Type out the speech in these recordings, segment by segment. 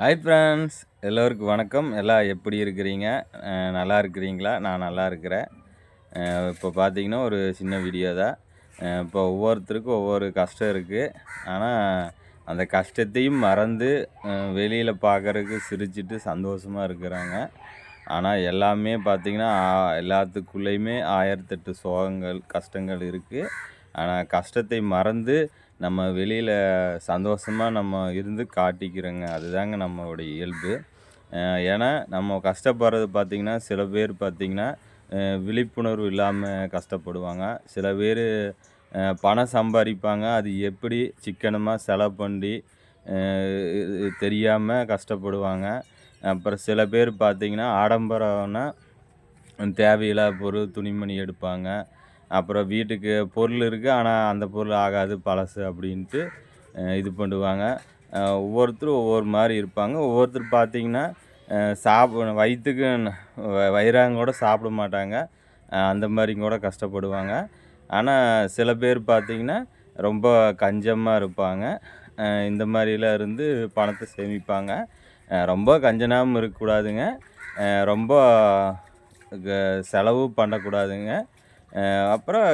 Hi friends எல்லோருக்கும் வணக்கம். எல்லாம் எப்படி இருக்கிறீங்க? நல்லா இருக்கிறீங்களா? நான் நல்லா இருக்கிறேன். இப்போ பார்த்தீங்கன்னா ஒரு சின்ன வீடியோ தான். இப்போ ஒவ்வொருத்தருக்கும் ஒவ்வொரு கஷ்டம் இருக்குது ஆனால் அந்த கஷ்டத்தையும் மறந்து வெளியில் பார்க்குறதுக்கு சிரிச்சிட்டு சந்தோஷமாக இருக்கிறாங்க. ஆனால் எல்லாமே பார்த்திங்கன்னா எல்லாத்துக்குள்ளேயுமே ஆயிரத்தெட்டு சோகங்கள் கஷ்டங்கள் இருக்குது ஆனால் கஷ்டத்தை மறந்து நம்ம வெளியில் சந்தோஷமாக நம்ம இருந்து காட்டிக்கிறோங்க. அதுதாங்க நம்மளுடைய இயல்பு. ஏன்னா நம்ம கஷ்டப்படுறது பார்த்திங்கன்னா சில பேர் பார்த்திங்கன்னா விழிப்புணர்வு இல்லாமல் கஷ்டப்படுவாங்க. சில பேர் பணம் சம்பாதிப்பாங்க. அது எப்படி சிக்கனமாக செலவு பண்ணி தெரியாமல் கஷ்டப்படுவாங்க. அப்புறம் சில பேர் பார்த்திங்கன்னா ஆடம்பரம்னா தேவையில்லாத பொருள் துணிமணி எடுப்பாங்க. அப்புறம் வீட்டுக்கு பொருள் இருக்குது ஆனால் அந்த பொருள் ஆகாது பழசு அப்படின்ட்டு இது பண்ணுவாங்க. ஒவ்வொருத்தரும் ஒவ்வொரு மாதிரி இருப்பாங்க. ஒவ்வொருத்தர் பார்த்திங்கன்னா சாப்பிட வயிற்றுக்கு வயிறாங்க கூட சாப்பிட மாட்டாங்க. அந்த மாதிரி கூட கஷ்டப்படுவாங்க. ஆனால் சில பேர் பார்த்தீங்கன்னா ரொம்ப கஞ்சமாக இருப்பாங்க. இந்த மாதிரிலாம் இருந்து பணத்தை சேமிப்பாங்க. ரொம்ப கஞ்சனாகவும் இருக்கக்கூடாதுங்க. ரொம்ப க- செலவு பண்ணக்கூடாதுங்க. அப்புறம்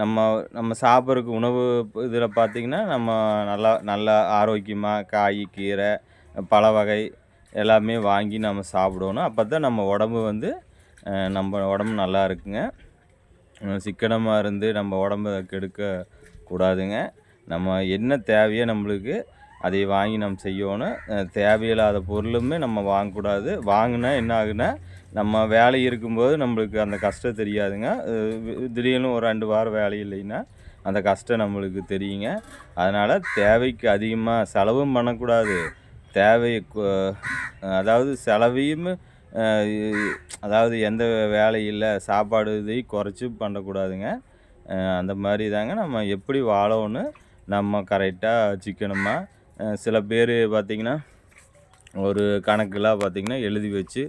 நம்ம நம்ம சாப்பிட்றதுக்கு உணவு இதில் பார்த்திங்கன்னா நம்ம நல்லா நல்லா ஆரோக்கியமாக காய் கீரை பழ வகை எல்லாமே வாங்கி நம்ம சாப்பிடணும். அப்போ தான் நம்ம உடம்பு வந்து நம்ம உடம்பு நல்லா இருக்குங்க. சிக்கனமாக இருந்து நம்ம உடம்ப கெடுக்க கூடாதுங்க நம்ம என்ன தேவையோ நம்மளுக்கு அதை வாங்கி நம்ம செய்யணும். தேவையில்லாத பொருளுமே நம்ம வாங்கக்கூடாது. வாங்கினா என்ன ஆகுனா நம்ம வேலை இருக்கும்போது நம்மளுக்கு அந்த கஷ்டம் தெரியாதுங்க. திடீர்னு ஒரு ரெண்டு வாரம் வேலை இல்லைன்னா அந்த கஷ்டம் நம்மளுக்கு தெரியுங்க. அதனால் தேவைக்கு அதிகமாக செலவும் பண்ணக்கூடாது. தேவையை அதாவது செலவையும் அதாவது எந்த வேலையும் இல்லை சாப்பாடு இதையும் குறைச்சி பண்ணக்கூடாதுங்க. அந்த மாதிரி தாங்க நம்ம எப்படி வாழணும் நம்ம கரெக்டாக வச்சுக்கணுமா? சில பேர் பார்த்திங்கன்னா ஒரு கணக்கெலாம் பார்த்திங்கன்னா எழுதி வச்சு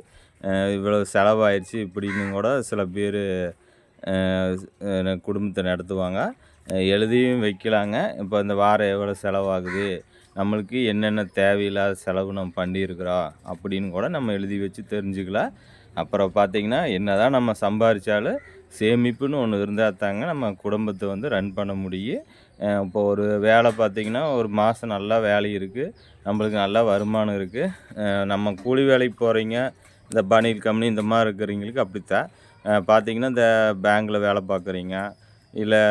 இவ்வளோ செலவாயிடுச்சு இப்படின்னு கூட சில பேர் குடும்பத்தை நடத்துவாங்க. எழுதியும் வைக்கலாங்க. இப்போ இந்த வாரம் எவ்வளோ செலவாகுது? நம்மளுக்கு என்னென்ன தேவையில்லாத செலவு நம்ம பண்ணியிருக்கிறோம் அப்படின்னு கூட நம்ம எழுதி வச்சு தெரிஞ்சுக்கலாம். அப்புறம் பார்த்திங்கன்னா என்ன தான் நம்ம சம்பாதிச்சாலும் சேமிப்புன்னு ஒன்று இருந்தால் தாங்க நம்ம குடும்பத்தை வந்து ரன் பண்ண முடியும். இப்போ ஒரு வேலை பார்த்திங்கன்னா ஒரு மாதம் நல்லா வேலை இருக்குது நம்மளுக்கு நல்லா வருமானம் இருக்குது நம்ம கூலி வேலைக்கு போகிறீங்க இந்த பனியல் கம்பெனி இந்த மாதிரி இருக்கிறவங்களுக்கு அப்படித்தான். பார்த்திங்கன்னா பார்த்தீங்கன்னா இந்த பேங்க்கில் வேலை பார்க்குறீங்க இல்லை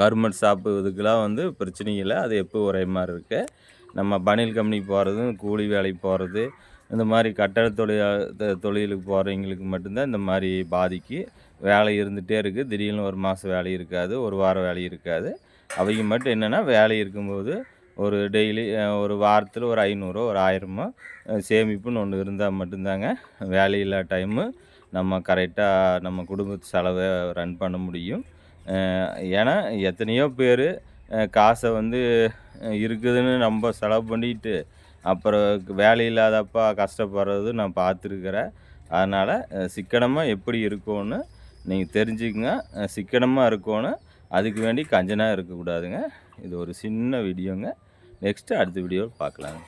கவர்மெண்ட் ஷாப்பு இதுக்கெல்லாம் வந்து பிரச்சனை இல்லை. அது எப்போ ஒரே மாதிரி இருக்குது நம்ம பனியல் கம்பெனிக்கு போகிறதும் கூலி வேலைக்கு போகிறது இந்த மாதிரி கட்டட தொழில் தொழிலுக்கு போகிறவங்களுக்கு மட்டும்தான் இந்த மாதிரி பாதிக்கு வேலை இருந்துகிட்டே இருக்குது திடீர்னு ஒரு மாதம் வேலை இருக்காது ஒரு வாரம் வேலை இருக்காது. அவங்க மட்டும் என்னென்னா வேலை இருக்கும்போது ஒரு டெய்லி ஒரு வாரத்தில் ஒரு ஐநூறோ ஒரு ஆயிரமோ சேமிப்புன்னு ஒன்று இருந்தால் மட்டும்தாங்க. வேலையில்லா டைமு நம்ம கரெக்டாக நம்ம குடும்பத்து செலவை ரன் பண்ண முடியும். ஏன்னா எத்தனையோ பேர் காசை வந்து இருக்குதுன்னு நம்ம செலவு பண்ணிட்டு அப்புறம் வேலை இல்லாதப்பா கஷ்டப்படுறது நான் பார்த்துருக்குறேன். அதனால் சிக்கனமாக எப்படி இருக்கும்னு நீங்கள் தெரிஞ்சுக்கங்க. சிக்கனமாக இருக்கணும் அதுக்கு வேண்டி கஞ்சனாக இருக்கக்கூடாதுங்க. இது ஒரு சின்ன வீடியோங்க. நெக்ஸ்ட்டு அடுத்த வீடியோவில் பார்க்கலாங்க.